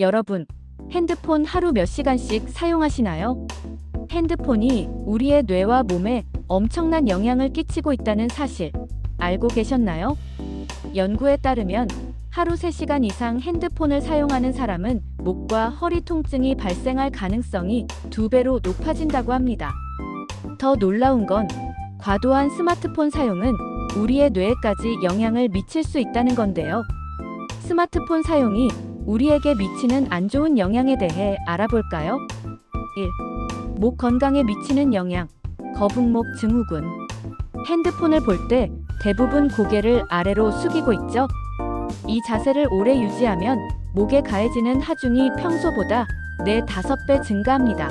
여러분, 핸드폰 하루 몇 시간씩 사용하시나요? 핸드폰이 우리의 뇌와 몸에 엄청난 영향을 끼치고 있다는 사실 알고 계셨나요? 연구에 따르면 하루 3시간 이상 핸드폰을 사용하는 사람은 목과 허리 통증이 발생할 가능성이 두 배로 높아진다고 합니다. 더 놀라운 건 과도한 스마트폰 사용은 우리의 뇌에까지 영향을 미칠 수 있다는 건데요. 스마트폰 사용이 우리에게 미치는 안 좋은 영향에 대해 알아볼까요? 1. 목 건강에 미치는 영향. 거북목 증후군. 핸드폰을 볼 때 대부분 고개를 아래로 숙이고 있죠. 이 자세를 오래 유지하면 목에 가해지는 하중이 평소보다 4, 5배 증가합니다.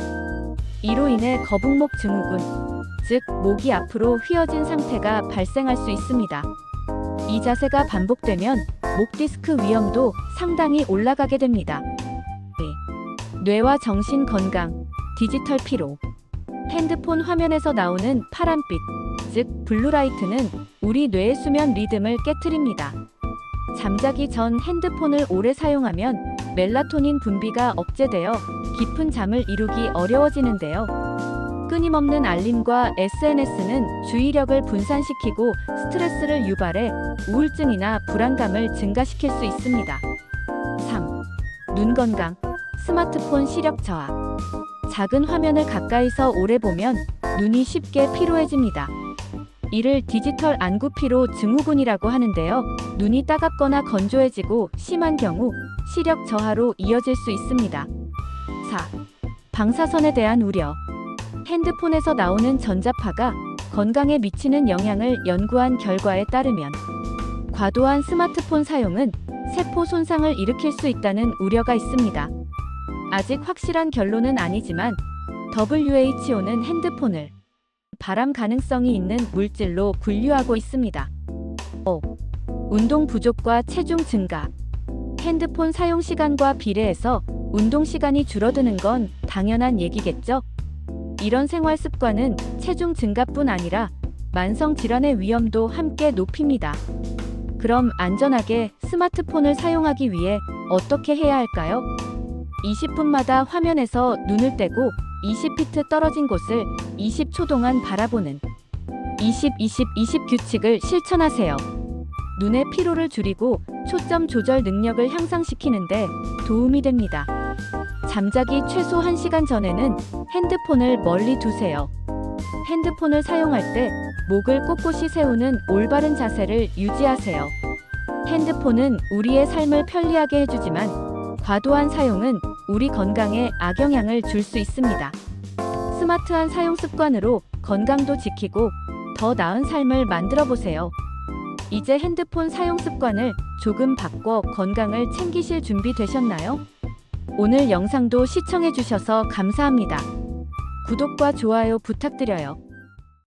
이로 인해 거북목 증후군, 즉 목이 앞으로 휘어진 상태가 발생할 수 있습니다. 이 자세가 반복되면 목 디스크 위험도 상당히 올라가게 됩니다. 네. 뇌와 정신 건강, 디지털 피로. 핸드폰 화면에서 나오는 파란빛, 즉 블루라이트는 우리 뇌의 수면 리듬을 깨트립니다. 잠자기 전 핸드폰을 오래 사용하면 멜라토닌 분비가 억제되어 깊은 잠을 이루기 어려워지는데요. 끊임없는 알림과 SNS는 주의력을 분산시키고 스트레스를 유발해 우울증이나 불안감을 증가시킬 수 있습니다. 3. 눈 건강, 스마트폰 시력 저하. 작은 화면을 가까이서 오래 보면 눈이 쉽게 피로해집니다. 이를 디지털 안구 피로 증후군이라고 하는데요. 눈이 따갑거나 건조해지고 심한 경우 시력 저하로 이어질 수 있습니다. 4. 방사선에 대한 우려. 핸드폰에서 나오는 전자파가 건강에 미치는 영향을 연구한 결과에 따르면 과도한 스마트폰 사용은 세포 손상을 일으킬 수 있다는 우려가 있습니다. 아직 확실한 결론은 아니지만 WHO는 핸드폰을 발암 가능성이 있는 물질로 분류하고 있습니다. 5. 운동 부족과 체중 증가. 핸드폰 사용 시간과 비례해서 운동 시간이 줄어드는 건 당연한 얘기겠죠? 이런 생활 습관은 체중 증가뿐 아니라 만성 질환의 위험도 함께 높입니다. 그럼 안전하게 스마트폰을 사용하기 위해 어떻게 해야 할까요? 20분마다 화면에서 눈을 떼고 20피트 떨어진 곳을 20초 동안 바라보는 20, 20, 20 규칙을 실천하세요. 눈의 피로를 줄이고 초점 조절 능력을 향상시키는데 도움이 됩니다. 잠자기 최소 1시간 전에는 핸드폰을 멀리 두세요. 핸드폰을 사용할 때 목을 꼿꼿이 세우는 올바른 자세를 유지하세요. 핸드폰은 우리의 삶을 편리하게 해주지만 과도한 사용은 우리 건강에 악영향을 줄 수 있습니다. 스마트한 사용 습관으로 건강도 지키고 더 나은 삶을 만들어 보세요. 이제 핸드폰 사용 습관을 조금 바꿔 건강을 챙기실 준비 되셨나요? 오늘 영상도 시청해 주셔서 감사합니다. 구독과 좋아요 부탁드려요.